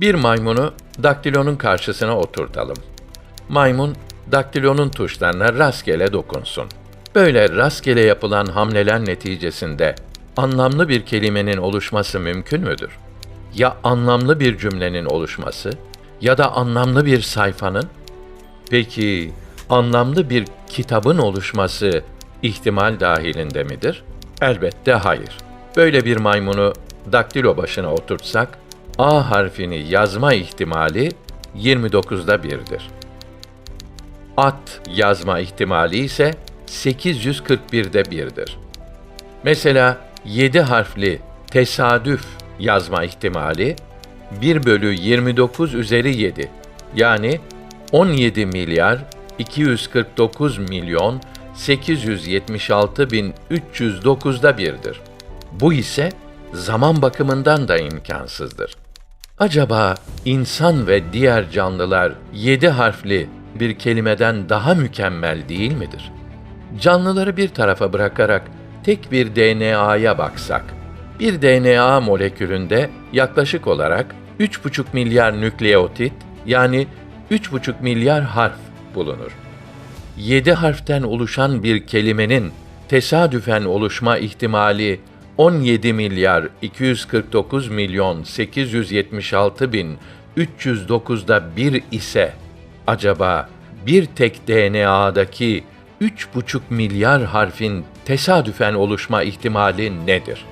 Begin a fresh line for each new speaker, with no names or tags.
Bir maymunu daktilonun karşısına oturtalım. Maymun daktilonun tuşlarına rastgele dokunsun. Böyle rastgele yapılan hamleler neticesinde anlamlı bir kelimenin oluşması mümkün müdür? Ya anlamlı bir cümlenin oluşması ya da anlamlı bir sayfanın? Peki anlamlı bir kitabın oluşması ihtimal dahilinde midir? Elbette hayır. Böyle bir maymunu daktilo başına oturtsak A harfini yazma ihtimali 29'da 1'dir. At yazma ihtimali ise 841'de 1'dir. Mesela 7 harfli tesadüf yazma ihtimali 1 bölü 29 üzeri 7 yani 17 milyar 249 milyon 876 bin 309'da 1'dir. Bu ise zaman bakımından da imkansızdır. Acaba insan ve diğer canlılar yedi harfli bir kelimeden daha mükemmel değil midir? Canlıları bir tarafa bırakarak tek bir DNA'ya baksak, bir DNA molekülünde yaklaşık olarak 3,5 milyar nükleotit yani 3,5 milyar harf bulunur. 7 harften oluşan bir kelimenin tesadüfen oluşma ihtimali 17 milyar 249 milyon 876 bin 309'da 1 ise acaba bir tek DNA'daki 3,5 milyar harfin tesadüfen oluşma ihtimali nedir?